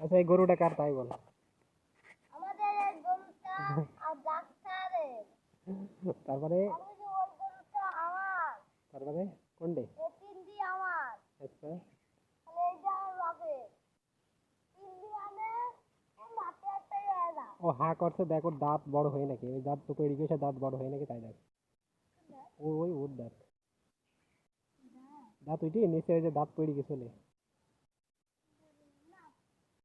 আচ্ছা এই গরুটা কার তাই বল? আমাদের এই গরুটা আর ডাক্তারের। তারপরে? গরুটা আমার। তারপরে? কোনটে এই তিনটি আমার। আচ্ছা। তাহলে এই আমার বাপের। তিনটি মানে মাঠে একটা জায়গা। ও হা করছে দেখ দাঁত বড় হয় নাকি। ওই দাঁত তো তৈরি করেছে দাঁত বড় হয় নাকি তাই দেখ। ওই ওর দাঁত। দাঁত? উঠি নিচে ওই যে দাঁত পড়ে গেছিল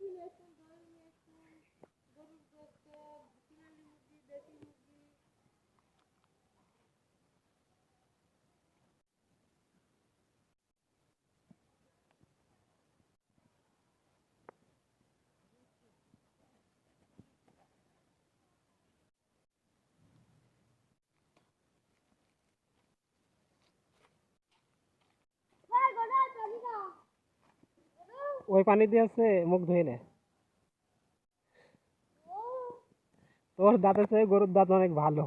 এই ওই পানি দিয়ে আছে মুখ ধুয়ে নে। তোর দাঁতের চেয়ে গরুর দাঁত অনেক ভালো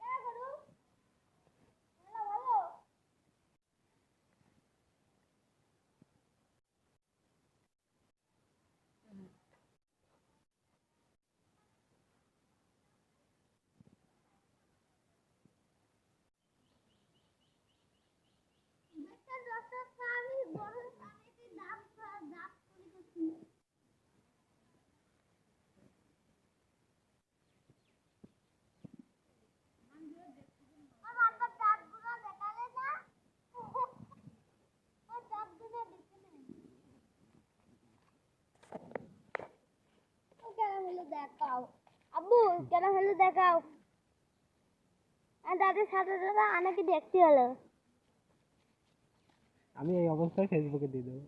কে গরু ভালো ভালো দেখেন দর্শকরা, আমি গরুর পানিতে ডাব ডাব তৈরি করছি। আমার আব্বার দাঁতগুলো দেখালে না? ওর দাঁতগুলো দেখে নে। ও কেন হলো দেখাও। আব্বু, কেন হলো দেখাও? আর দাদের সাথে দাদা আনাকে দেখতে হলো। আমি এই অবস্থায় ফেসবুকে দিয়ে দেবো।